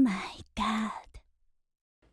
my god.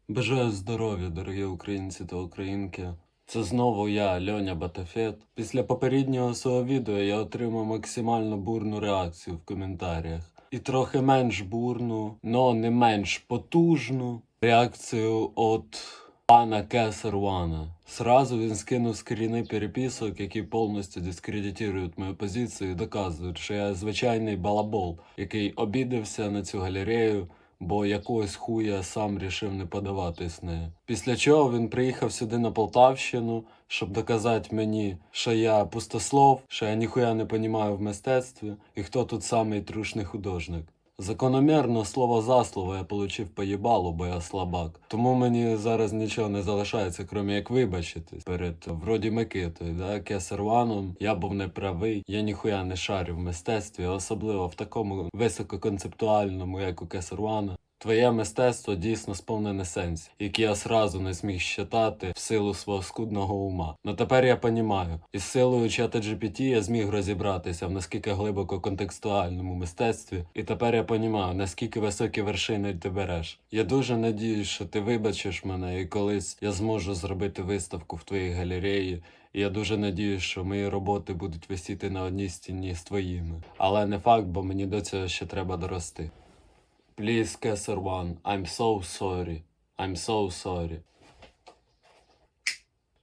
Бажаю здоров'я, дорогі українці та українки. Це знову я, Льоня Батафет. Після попереднього свого відео я отримав максимально бурну реакцію в коментарях. І трохи менш бурну, но не менш потужну реакцію від пана Кесервана. Сразу він скинув скріни переписок, які повністю дискредитують мою позицію і доказують, що я звичайний балабол, який обідався на цю галерею бо якогось хуя сам рішив не подаватись нею. Після чого він приїхав сюди на Полтавщину, щоб доказати мені, що я пустослов, що я ніхуя не понімаю в мистецтві, і хто тут самий трушний художник. Закономірно, слово за слово я получив поїбало, бо я слабак. Тому мені зараз нічого не залишається, крім як вибачитись перед вроді Микитою, да, Кесерваном. Я був неправий, я ніхуя не шарю в мистецтві, особливо в такому висококонцептуальному, як у Кесервана. Твоє мистецтво дійсно сповнене сенсів, які я сразу не зміг щитати в силу свого скудного ума. Но тепер я понімаю, із силою чата GPT я зміг розібратися в наскільки глибоко контекстуальному мистецтві, і тепер я понімаю, наскільки високі вершини ти береш. Я дуже надіюсь, що ти вибачиш мене, і колись я зможу зробити виставку в твоїй галереї. І я дуже надіюсь, що мої роботи будуть висіти на одній стіні з твоїми. Але не факт, бо мені до цього ще треба дорости. Please, Kesser One, I'm so sorry. I'm so sorry.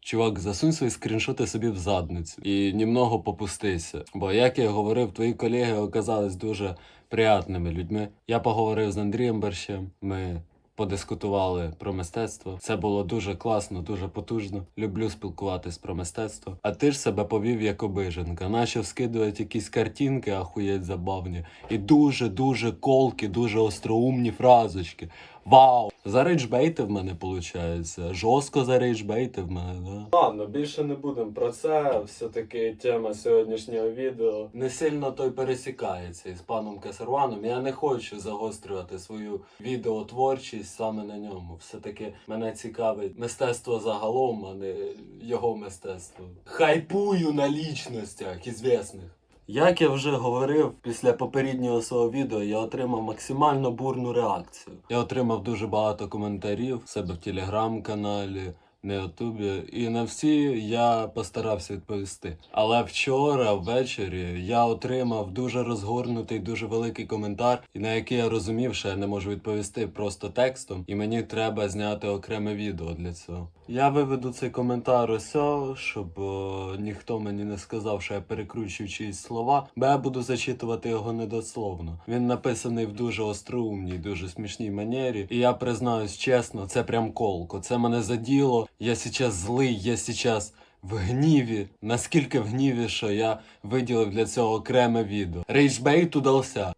Чувак, засунь свої скріншоти собі в задницю і німного попустися. Бо, як я говорив, твої колеги оказались дуже приятними людьми. Я поговорив з Андрієм Берщем. Ми подискутували про мистецтво. Це було дуже класно, дуже потужно. Люблю спілкуватись про мистецтво. А ти ж себе повів як обиженка. Начав скидувати якісь картинки, ахуєть забавні, і дуже дуже колки, дуже остроумні фразочки. Вау! Зарейджбейти в мене виходить. Жорстко зарейджбейти в мене, да? Ладно, більше не будемо про це. Все-таки тема сьогоднішнього відео не сильно той пересікається із паном Касарваном. Я не хочу загострювати свою відеотворчість саме на ньому. Все-таки мене цікавить мистецтво загалом, а не його мистецтво. Хайпую на лічностях ізвісних. Як я вже говорив, після попереднього свого відео я отримав максимально бурну реакцію. Я отримав дуже багато коментарів в себе в телеграм-каналі, на Ютубі, і на всі я постарався відповісти. Але вчора ввечері я отримав дуже розгорнутий, дуже великий коментар, і на який я розумів, що я не можу відповісти просто текстом, і мені треба зняти окреме відео для цього. Я виведу цей коментар ось, щоб е, ніхто мені не сказав, що я перекручую чиїсь слова, бо я буду зачитувати його недословно. Він написаний в дуже остроумній, дуже смішній манері. І я признаюсь чесно, це прям колко. Це мене заділо. Я сейчас злий, я сейчас в гніві. Наскільки в гніві, що я виділив для цього окреме відео. Рейджбейт удався.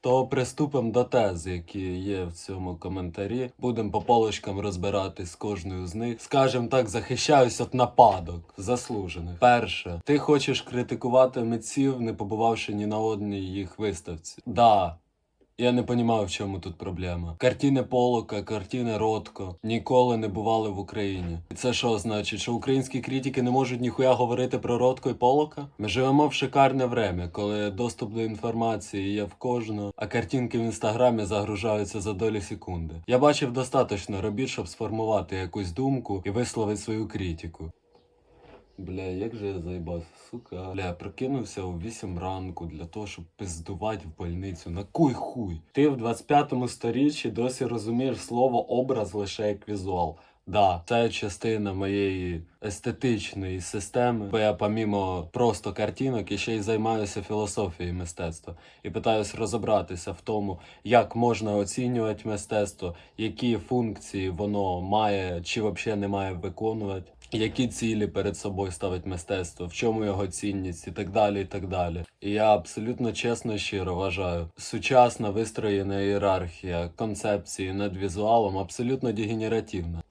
То приступимо до тез, які є в цьому коментарі. Будемо по полочкам розбирати з кожною з них. Скажем так, захищаюсь від нападок заслужених. Перше, ти хочеш критикувати митців, не побувавши ні на одній їх виставці. Да. Я не розумію, в чому тут проблема. Картини Полока, картини Ротко ніколи не бували в Україні. І це що значить, що українські критики не можуть ніхуя говорити про Ротко і Полока? Ми живемо в шикарне время, коли доступ до інформації є в кожного, а картинки в інстаграмі загружаються за долі секунди. Я бачив достатньо робіт, щоб сформувати якусь думку і висловити свою критику. Бля, як же я заїбався, сука. Бля, прокинувся у 8 ранку для того, щоб пиздувати в больницю. На куй хуй. Ти в 25-му сторіччі досі розумієш слово образ лише як візуал. Да, це частина моєї естетичної системи, бо я помімо просто картинок ще й займаюся філософією мистецтва і питаюсь розібратися в тому, як можна оцінювати мистецтво, які функції воно має чи взагалі не має виконувати, які цілі перед собою ставить мистецтво, в чому його цінність і так далі. І так далі. І я абсолютно чесно і щиро вважаю, сучасна вистроєна ієрархія концепції над візуалом абсолютно дегенеративна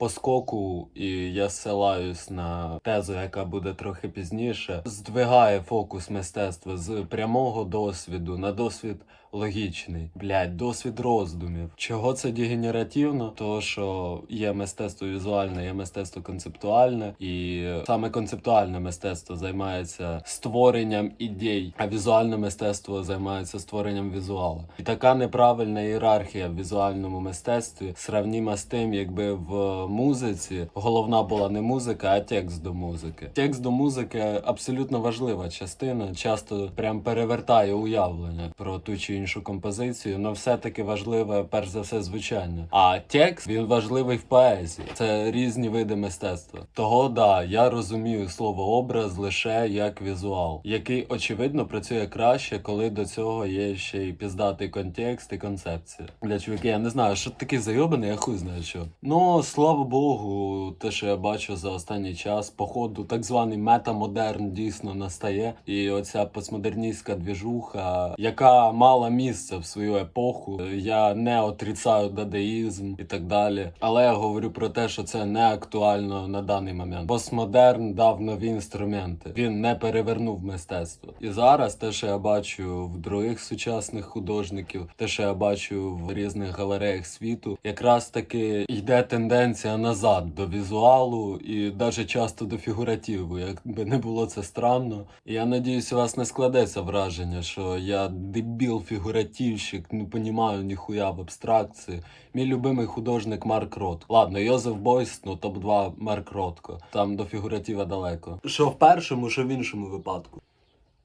по скоку, і я ссилаюсь на тезу, яка буде трохи пізніше, здвигає фокус мистецтва з прямого досвіду на досвід логічний. Блядь, досвід роздумів. Чого це дегенеративно? То що є мистецтво візуальне, є мистецтво концептуальне, і саме концептуальне мистецтво займається створенням ідей, а візуальне мистецтво займається створенням візуалу. І така неправильна ієрархія в візуальному мистецтві сравніма з тим, якби в музиці головна була не музика, а текст до музики. Текст до музики абсолютно важлива частина, часто прям перевертає уявлення про ту чи іншу композицію, але все-таки важливе перш за все звучання. А текст він важливий в поезії. Це різні види мистецтва. Того да, я розумію слово образ лише як візуал, який очевидно працює краще, коли до цього є ще й піздатий контекст і концепція. Для чуваки, я не знаю, що такий зайобаний, я хуй знаю що. Ну слава Богу, те, що я бачу за останній час, походу, так званий метамодерн дійсно настає. І оця постмодерністська двіжуха, яка мала місце в свою епоху. Я не отрицаю дадаїзм і так далі. Але я говорю про те, що це не актуально на даний момент. Постмодерн дав нові інструменти. Він не перевернув мистецтво. І зараз те, що я бачу в других сучасних художників, те, що я бачу в різних галереях світу, якраз таки йде тенденція назад до візуалу і навіть часто до фігуративу. Якби не було це странно. Я надіюсь, у вас не складеться враження, що я дебіл фігуративщик, не понімаю ніхуя в абстракції. Мій любимий художник Марк Рот. Ладно, Йозеф Бойс, ну топ-2 Марк Ротко. Там до фігуратива далеко. Що в першому, що в іншому випадку.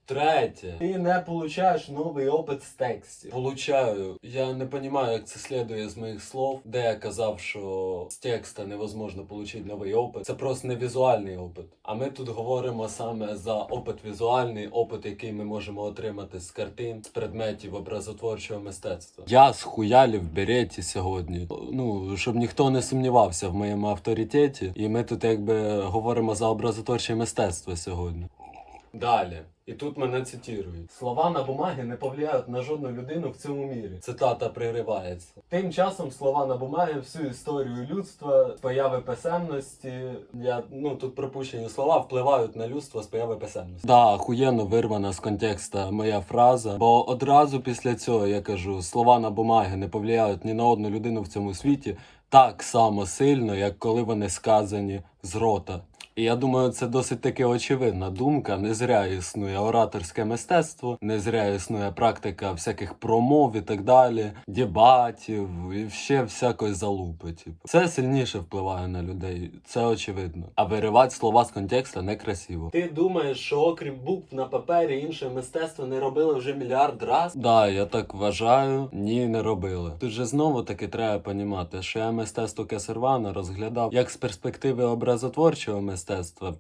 Третє. Ти не получаєш новий опит з текстів. Получаю. Я не розумію, як це слідує з моїх слов, де я казав, що з текста невозможно отримати новий опит. Це просто не візуальний опит. А ми тут говоримо саме за опит візуальний, опит, який ми можемо отримати з картин, з предметів образотворчого мистецтва. Я схуялів в береті сьогодні. Ну, щоб ніхто не сумнівався в моєму авторитеті. І ми тут якби говоримо за образотворче мистецтво сьогодні. Далі. І тут мене цитують. Слова на бумагі не повлияють на жодну людину в цьому мірі. Цитата приривається. Тим часом слова на бумагі всю історію людства, з появи писемності. Я ну тут пропущені слова впливають на людство з появи писемності. Да, охуєнно вирвана з контекста моя фраза. Бо одразу після цього я кажу: слова на бумагі не повлияють ні на одну людину в цьому світі так само сильно, як коли вони сказані з рота. І я думаю, це досить таки очевидна думка. Не зря існує ораторське мистецтво, не зря існує практика всяких промов і так далі, дебатів і ще всякої залупи. Типу. Це сильніше впливає на людей, це очевидно. А виривати слова з контекста некрасиво. Ти думаєш, що окрім букв на папері інше мистецтво не робили вже мільярд раз? Да, я так вважаю. Ні, не робили. Тут же знову таки треба понімати, що я мистецтво Кесервана розглядав як з перспективи образотворчого мистецтва,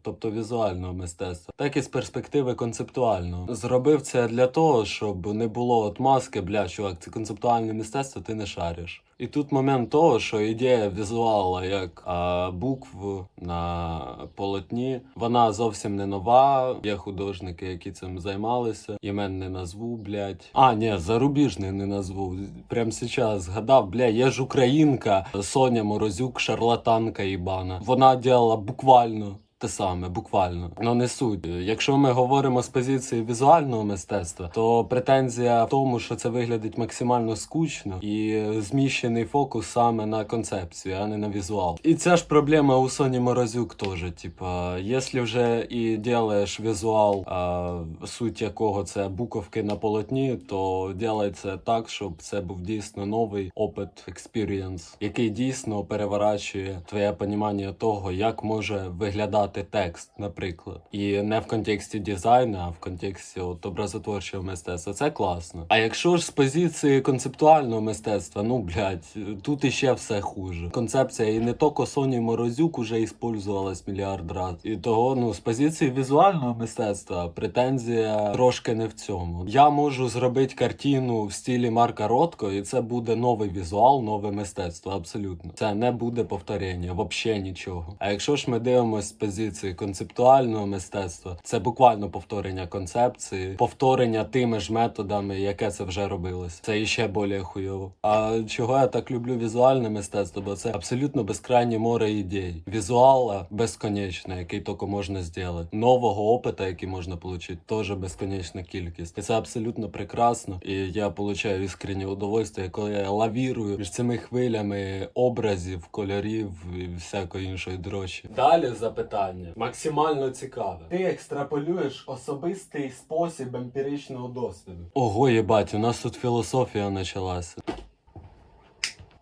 тобто візуального мистецтва, так і з перспективи концептуального. Зробив це для того, щоб не було от маски, бля, чувак, це концептуальне мистецтво, ти не шариш. І тут момент того, що ідея візуала як а, букв на полотні, вона зовсім не нова. Є художники, які цим займалися. Імен не назву, блядь. А, ні, зарубіжний не назву. Прям зараз згадав, бля, є ж українка Соня Морозюк, шарлатанка їбана. Вона діяла буквально. Те саме, буквально, ну не суть. Якщо ми говоримо з позиції візуального мистецтва, то претензія в тому, що це виглядить максимально скучно і зміщений фокус саме на концепцію, а не на візуал. І ця ж проблема у Соні Морозюк теж. Типа, якщо вже і ділаєш візуал, а, суть якого це буковки на полотні, то ділай це так, щоб це був дійсно новий опит, експірієнс, який дійсно переворачує твоє понімання того, як може виглядати текст, наприклад, і не в контексті дизайну, а в контексті от образотворчого мистецтва. Це класно. А якщо ж з позиції концептуального мистецтва, ну блядь, тут іще все хуже. Концепція і не то Соні Морозюк уже іспользувалась мільярд раз. І того, ну з позиції візуального мистецтва претензія трошки не в цьому. Я можу зробити картину в стилі Марка Ротко, і це буде новий візуал, нове мистецтво. Абсолютно, це не буде повторення, взагалі нічого. А якщо ж ми дивимося з позиції концептуального мистецтва. Це буквально повторення концепції, повторення тими ж методами, яке це вже робилось. Це іще більше хуйово. А чого я так люблю візуальне мистецтво? Бо це абсолютно безкрайнє море ідей. Візуала безконечно, який тільки можна зробити. Нового опита, який можна отримати, теж безконечна кількість. І це абсолютно прекрасно. І я отримую іскреннє удовольствие, коли я лавірую між цими хвилями образів, кольорів і всякої іншої дрочі. Далі запитання максимально цікаве. Ти екстраполюєш особистий спосіб емпіричного досвіду. Ого, єбать, у нас тут філософія почалася.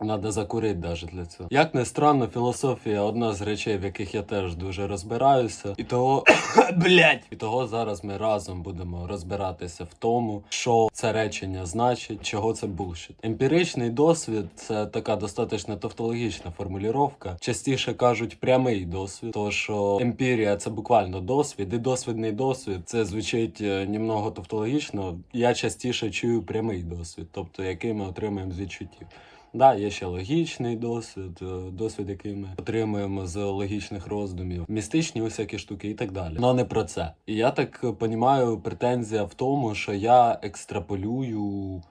Надо закурити даже для цього. Як не странно, філософія одна з речей, в яких я теж дуже розбираюся. І того, блять, і того зараз ми разом будемо розбиратися в тому, що це речення значить, чого це булшіт. Емпіричний досвід це така достатньо тавтологічна формулювання. Частіше кажуть прямий досвід, то що емпірія це буквально досвід, і досвідний досвід це звучить е, німного тавтологічно. Я частіше чую прямий досвід, тобто який ми отримуємо з відчуттів. Да, є ще логічний досвід, е, досвід, який ми отримуємо з логічних роздумів, містичні усякі штуки і так далі. Но не про це. І я так понімаю, претензія в тому, що я екстраполюю.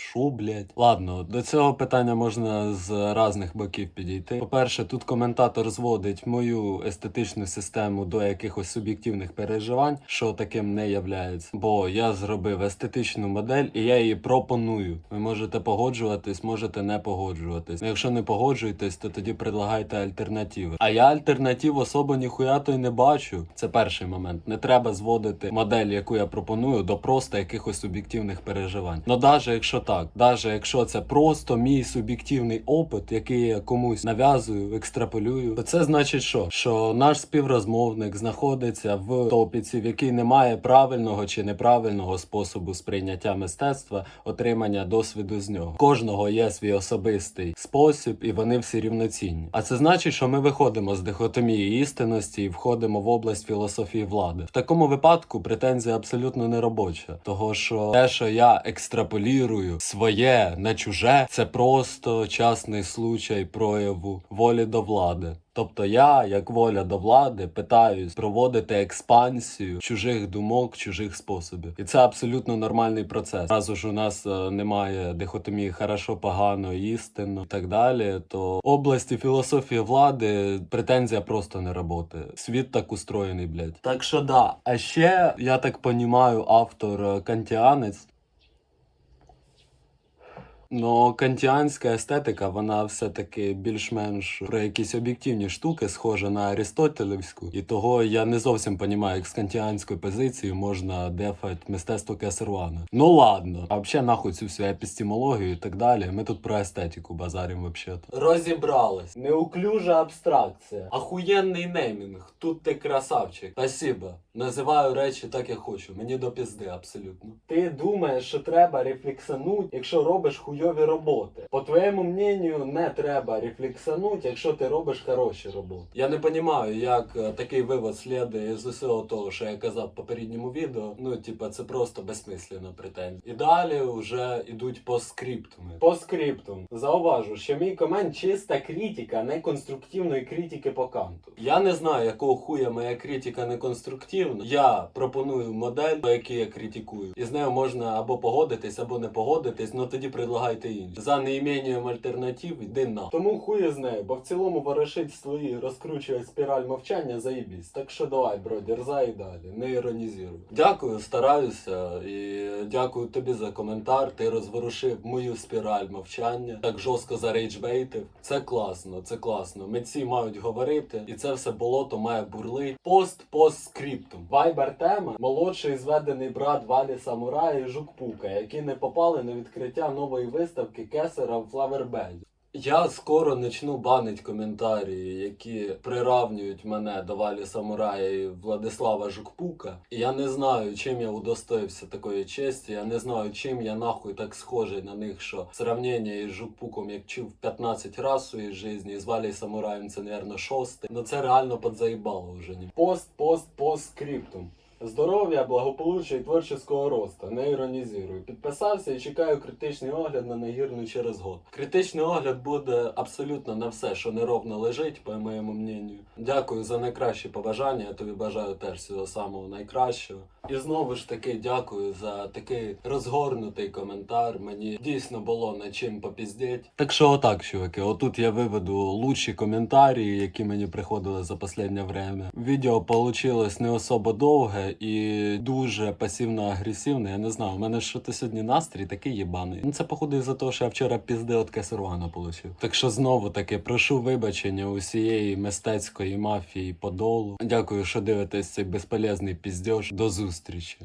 Шо, блядь? Ладно, до цього питання можна з різних боків підійти. По-перше, тут коментатор зводить мою естетичну систему до якихось суб'єктивних переживань, що таким не являється. Бо я зробив естетичну модель і я її пропоную. Ви можете погоджуватись, можете не погоджуватись. Ну, Якщо не погоджуєтесь, то тоді предлагайте альтернативи. А я альтернатив особо ніхуя то й не бачу. Це перший момент. Не треба зводити модель, яку я пропоную, до просто якихось суб'єктивних переживань. Ну, навіть якщо так, навіть якщо це просто мій суб'єктивний опит, який я комусь нав'язую, екстраполюю, то це значить, що? Що наш співрозмовник знаходиться в топіці, в якій немає правильного чи неправильного способу сприйняття мистецтва, отримання досвіду з нього. Кожного є свій особистий спосіб, і вони всі рівноцінні. А це значить, що ми виходимо з дихотомії істинності і входимо в область філософії влади. В такому випадку претензія абсолютно не робоча, того що те, що я екстраполірую своє на чуже, це просто частний случай прояву волі до влади. Тобто я, як воля до влади, питаюсь проводити експансію чужих думок, чужих способів, і це абсолютно нормальний процес. Разу ж у нас е, немає дихотомії хорошо, погано, істинно і так далі. То області філософії влади претензія просто не роботи. Світ так устроєний, блядь. Так що да. А ще я так понімаю, автор кантіанець. Ну, кантіанська естетика, вона все-таки більш-менш про якісь об'єктивні штуки, схожа на Арістотелівську. І того я не зовсім розумію, як з кантіанської позиції можна дефати мистецтво Кесервана. Ну ладно, а взагалі нахуй цю всю епістемологію і так далі. Ми тут про естетику базаримо взагалі. Розібрались. Неуклюжа абстракція. Ахуєнний неймінг. Тут ти красавчик. Спасибо. Називаю речі так, як хочу. Мені до пізди абсолютно. Ти думаєш, що треба рефлексануть, якщо робиш хуйові роботи. По твоєму мненню, не треба рефлексануть, якщо ти робиш хороші роботи. Я не розумію, як е, такий вивод слідує з усього того, що я казав в попередньому відео. Ну, типа, це просто безсмислена претензія. І далі вже йдуть по скриптуми. По скриптум. Зауважу, що мій комент чиста критика, не конструктивної критики по канту. Я не знаю, якого хуя моя критика не конструктивна. Я пропоную модель, по якій я критикую, і з нею можна або погодитись, або не погодитись, але тоді предлагайте інше. За неімінням альтернатив йди на. Тому хує з нею, бо в цілому ворошить свої розкручує спіраль мовчання, заїбісь. Так що давай, бро, дерзай і далі, не іронізируй. Дякую, стараюся і дякую тобі за коментар. Ти розворушив мою спіраль мовчання, так жорстко зарейджбейтив. Це класно, це класно. Митці мають говорити, і це все болото має бурлить. Пост пост скриптум. Вайбер тема молодший зведений брат Валі Самурая і Жук Пука, які не попали на відкриття нової виставки Кесера в Флавербелі. Я скоро почну банить коментарі, які приравнюють мене до Валі Самурая і Владислава Жукпука. І я не знаю, чим я удостоївся такої честі. Я не знаю, чим я нахуй так схожий на них, що сравнення із Жукпуком я чув 15 разів своїй житті, і з Валі Самураєм це, напевно, шостий. Ну це реально подзаїбало вже. Пост, пост, пост скриптум. Здоров'я, благополуччя і творчого росту. Не іронізую. Підписався і чекаю критичний огляд на нагірну через год. Критичний огляд буде абсолютно на все, що неровно лежить, по моєму мненню. Дякую за найкращі побажання. Я тобі бажаю теж всього самого найкращого. І знову ж таки дякую за такий розгорнутий коментар. Мені дійсно було над чим попіздіть. Так що отак, чуваки, отут я виведу лучші коментарі, які мені приходили за останнє время. Відео получилось не особо довге і дуже пасивно-агресивне. Я не знаю, у мене що то сьогодні настрій такий єбаний. Ну це походу із-за того, що я вчора пізди от Касервана получив. Так що знову таки прошу вибачення усієї мистецької мафії подолу. Дякую, що дивитесь цей безполезний піздьош. До зустрічі.